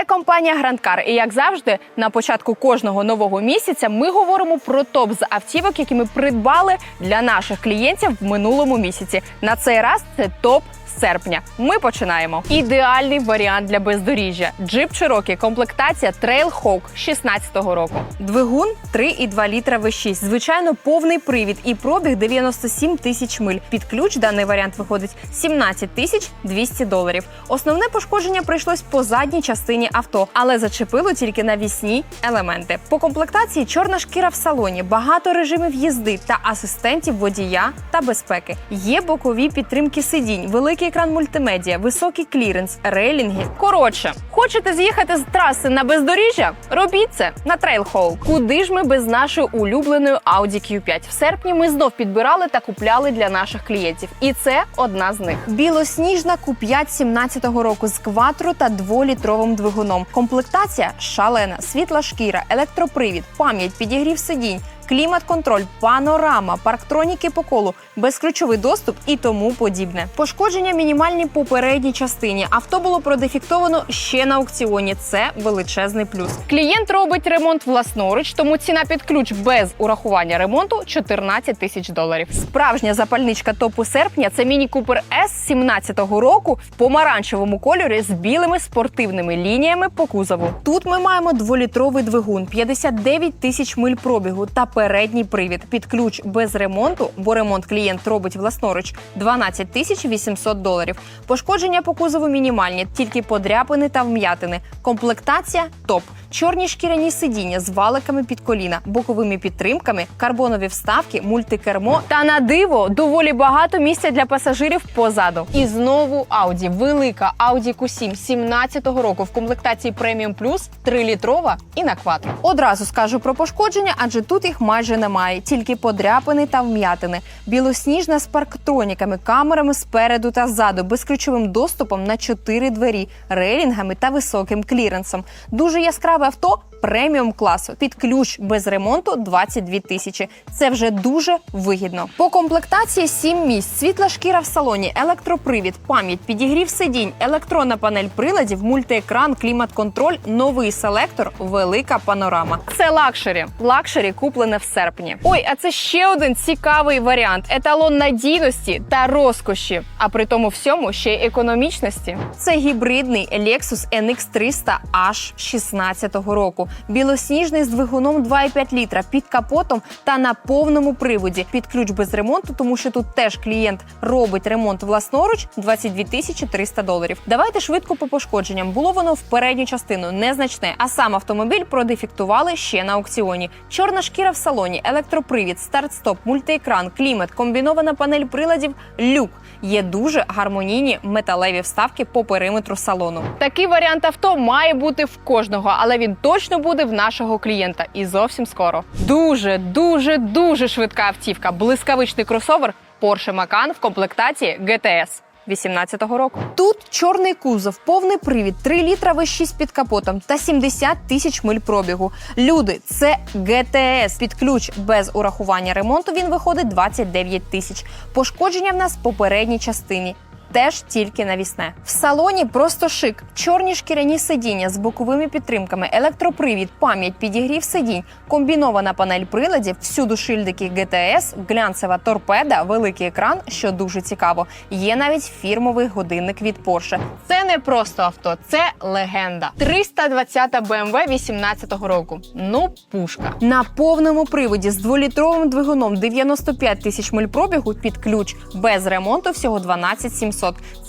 Це компанія Грандкар. І як завжди, на початку кожного нового місяця ми говоримо про топ з автівок, які ми придбали для наших клієнтів в минулому місяці. На цей раз це топ. Серпня ми починаємо. Ідеальний варіант для бездоріжжя. Джип Cherokee, комплектація Trailhawk 16-го року. Двигун 3,2 літра V6. Звичайно, повний привід і пробіг 97 тисяч миль. Під ключ даний варіант виходить 17 тисяч 200 доларів. Основне пошкодження прийшлось по задній частині авто, але зачепило тільки навісні елементи. По комплектації чорна шкіра в салоні, багато режимів їзди та асистентів водія та безпеки. Є бокові підтримки сидінь, великий екран мультимедіа, високий кліренс, рейлінги. Коротше, хочете з'їхати з траси на бездоріжжя? Робіть це на Trailhawk. Куди ж ми без нашої улюбленої Audi Q5? В серпні ми знов підбирали та купляли для наших клієнтів. І це одна з них. Білосніжна Q5 17-го року з кватро та дволітровим двигуном. Комплектація шалена, світла шкіра, електропривід, пам'ять, підігрів сидінь. Клімат-контроль, панорама, парктроніки по колу, безключовий доступ і тому подібне. Пошкодження мінімальні по передній частині. Авто було продефіктовано ще на аукціоні. Це величезний плюс. Клієнт робить ремонт власноруч, тому ціна під ключ без урахування ремонту 14 тисяч доларів. Справжня запальничка топу серпня це міні Купер S 17-го року в помаранчевому кольорі з білими спортивними лініями по кузову. Тут ми маємо дволітровий двигун, 59 тисяч миль пробігу та передній привід. Під ключ без ремонту, бо ремонт клієнт робить власноруч 12 тисяч 800 доларів. Пошкодження по кузову мінімальні, тільки подряпини та вм'ятини. Комплектація топ. Чорні шкіряні сидіння з валиками під коліна, боковими підтримками, карбонові вставки, мультикермо та на диво доволі багато місця для пасажирів позаду. І знову Audi. велика Audi Q7 17-го року в комплектації Premium Plus 3-літрова і на кватро. Одразу скажу про пошкодження, адже тут їх майже немає, тільки подряпини та вм'ятини. Білосніжна з парктроніками, камерами спереду та ззаду, безключовим доступом на чотири двері, рейлінгами та високим кліренсом. Дуже яскраве авто. Преміум класу під ключ без ремонту 22 тисячі. Це вже дуже вигідно. По комплектації 7 місць, світла шкіра в салоні, електропривід, пам'ять, підігрів сидінь, електронна панель приладів, мультиекран, клімат-контроль, новий селектор, велика панорама. Це лакшері. Лакшері куплене в серпні. Ой, а це ще один цікавий варіант: еталон надійності та розкоші. А при тому всьому ще й економічності. Це гібридний Lexus NX 300 H 16-го року. Білосніжний з двигуном 2,5 літра під капотом та на повному приводі. Під ключ без ремонту, тому що тут теж клієнт робить ремонт власноруч 22 тисячі 300 доларів. Давайте швидко по пошкодженням. Було воно в передню частину незначне, а сам автомобіль продефіктували ще на аукціоні. Чорна шкіра в салоні, електропривід, старт-стоп, мультиекран, клімат, комбінована панель приладів, люк. Є дуже гармонійні металеві вставки по периметру салону. Такий варіант авто має бути в кожного, але він точно буде в нашого клієнта і зовсім скоро. Дуже, дуже, дуже швидка автівка. Блискавичний кросовер Porsche Macan в комплектації GTS. 18-го року тут чорний кузов, повний привід, 3 літра V6 під капотом та 70 тисяч миль пробігу. Люди, це GTS. Під ключ без урахування ремонту він виходить 29 тисяч. Пошкодження в нас по передній частині. Теж тільки навісне. В салоні просто шик, чорні шкіряні сидіння з боковими підтримками, електропривід, пам'ять, підігрів сидінь, комбінована панель приладів, всюду шильдики GTS, глянцева торпеда, великий екран, що дуже цікаво. Є навіть фірмовий годинник від Porsche. Це не просто авто, це легенда. 320 BMW 18-го року. Ну, пушка. На повному приводі з дволітровим двигуном 95 тисяч миль пробігу під ключ без ремонту всього 12 700.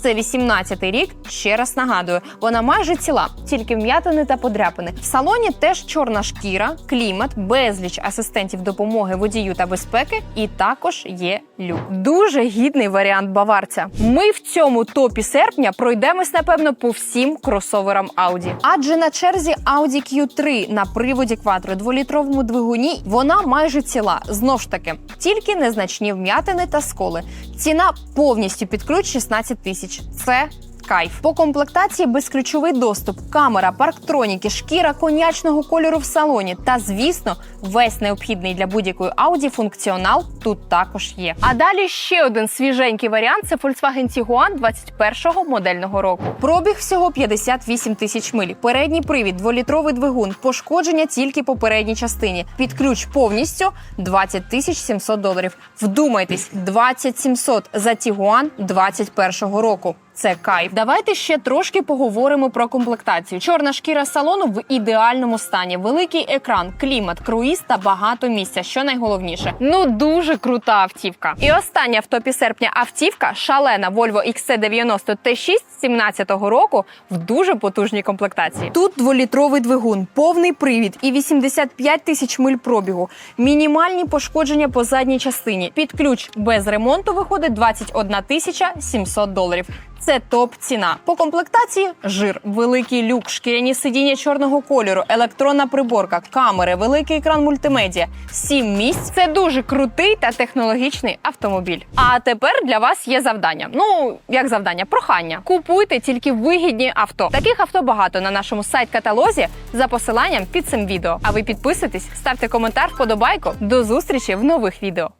Це 18-й рік. Ще раз нагадую, вона майже ціла, тільки вм'ятини та подряпини. В салоні теж чорна шкіра, клімат, безліч асистентів допомоги водію та безпеки, і також є люк. Дуже гідний варіант баварця. Ми в цьому топі серпня пройдемось напевно по всім кросоверам Audi. Адже на черзі Audi Q3 на приводі Quattro дволітровому двигуні вона майже ціла. Знов ж таки, тільки незначні вм'ятини та сколи. Ціна повністю під ключ 16 тисяч. Це кайф. По комплектації безключовий доступ, камера, парктроніки, шкіра конячного кольору в салоні. Та, звісно, весь необхідний для будь-якої Audi функціонал тут також є. А далі ще один свіженький варіант це Volkswagen Tiguan 21-го модельного року. Пробіг всього 58 тисяч миль. Передній привід, дволітровий двигун, пошкодження тільки по передній частині. Під ключ повністю 20 тисяч 700 доларів. Вдумайтесь, 20 700 за Tiguan 21-го року. Це кайф. Давайте ще трошки поговоримо про комплектацію. Чорна шкіра салону в ідеальному стані. Великий екран, клімат, круїз та багато місця. Що найголовніше, ну дуже крута автівка. І остання в топі серпня автівка шалена Volvo XC90 T6 17-го року в дуже потужній комплектації. Тут дволітровий двигун, повний привід і 85 тисяч миль пробігу. Мінімальні пошкодження по задній частині. Під ключ без ремонту виходить 21 тисяча 700 доларів. Це топ ціна. По комплектації жир, великий люк, шкіряні сидіння чорного кольору, електронна приборка, камери, великий екран мультимедіа, сім місць. Це дуже крутий та технологічний автомобіль. А тепер для вас є завдання. Ну як завдання, прохання. Купуйте тільки вигідні авто. Таких авто багато на нашому сайт-каталозі за посиланням під цим відео. А ви підписуйтесь, ставте коментар, вподобайку. До зустрічі в нових відео.